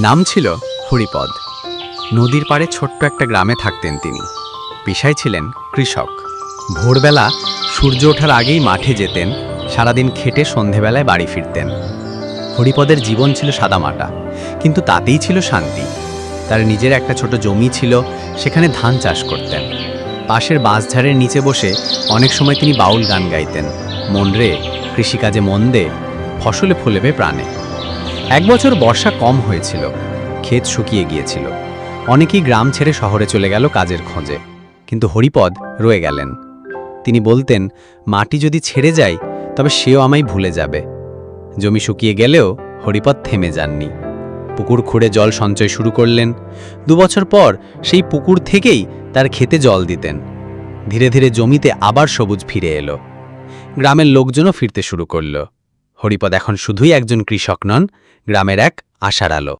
নাম ছিল হরিপদ। নদীর পাড়ে ছোট্ট একটা গ্রামে থাকতেন তিনি। পেশায় ছিলেন কৃষক। ভোরবেলা সূর্য ওঠার আগেই মাঠে যেতেন, সারাদিন খেটে সন্ধেবেলায় বাড়ি ফিরতেন। হরিপদের জীবন ছিল সাদামাটা, কিন্তু তাতেই ছিল শান্তি। তার নিজের একটা ছোট জমি ছিল, সেখানে ধান চাষ করতেন। পাশের বাঁশঝাড়ের নিচে বসে অনেক সময় তিনি বাউল গান গাইতেন। মন রে, কৃষিকাজে মন দে, ফসলে ফুলেবে প্রাণে। এক বছর বর্ষা কম হয়েছিল, ক্ষেত শুকিয়ে গিয়েছিল। অনেকেই গ্রাম ছেড়ে শহরে চলে গেল কাজের খোঁজে, কিন্তু হরিপদ রয়ে গেলেন। তিনি বলতেন, মাটি যদি ছেড়ে যায়, তবে সেও আমায় ভুলে যাবে। জমি শুকিয়ে গেলেও হরিপদ থেমে যাননি। পুকুর খুঁড়ে জল সঞ্চয় শুরু করলেন। দুবছর পর সেই পুকুর থেকেই তার খেতে জল দিতেন। ধীরে ধীরে জমিতে আবার সবুজ ফিরে এলো। গ্রামের লোকজনও ফিরতে শুরু করল। হরিপদ এখন শুধুই একজন কৃষক নন গ্রামের এক আশার আলো।